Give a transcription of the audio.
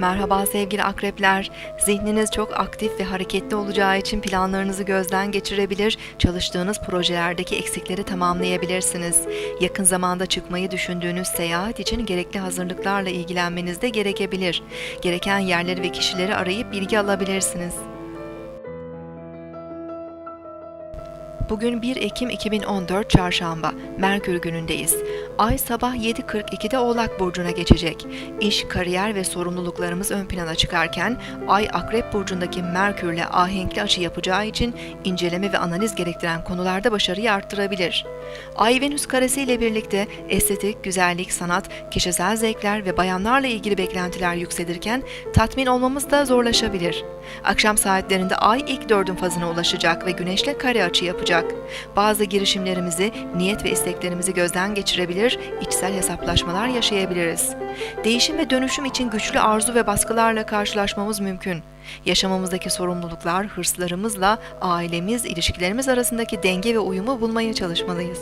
Merhaba sevgili akrepler. Zihniniz çok aktif ve hareketli olacağı için planlarınızı gözden geçirebilir, çalıştığınız projelerdeki eksikleri tamamlayabilirsiniz. Yakın zamanda çıkmayı düşündüğünüz seyahat için gerekli hazırlıklarla ilgilenmeniz de gerekebilir. Gereken yerleri ve kişileri arayıp bilgi alabilirsiniz. Bugün 1 Ekim 2014 Çarşamba, Merkür günündeyiz. Ay sabah 7.42'de Oğlak Burcu'na geçecek. İş, kariyer ve sorumluluklarımız ön plana çıkarken, Ay Akrep Burcu'ndaki Merkür'le ahenkli açı yapacağı için inceleme ve analiz gerektiren konularda başarıyı arttırabilir. Ay Venüs karesi ile birlikte estetik, güzellik, sanat, kişisel zevkler ve bayanlarla ilgili beklentiler yükselirken tatmin olmamız da zorlaşabilir. Akşam saatlerinde Ay ilk dördün fazına ulaşacak ve Güneş'le kare açı yapacak. Bazı girişimlerimizi, niyet ve isteklerimizi gözden geçirebilir, içsel hesaplaşmalar yaşayabiliriz. Değişim ve dönüşüm için güçlü arzu ve baskılarla karşılaşmamız mümkün. Yaşamamızdaki sorumluluklar, hırslarımızla ailemiz, ilişkilerimiz arasındaki denge ve uyumu bulmaya çalışmalıyız.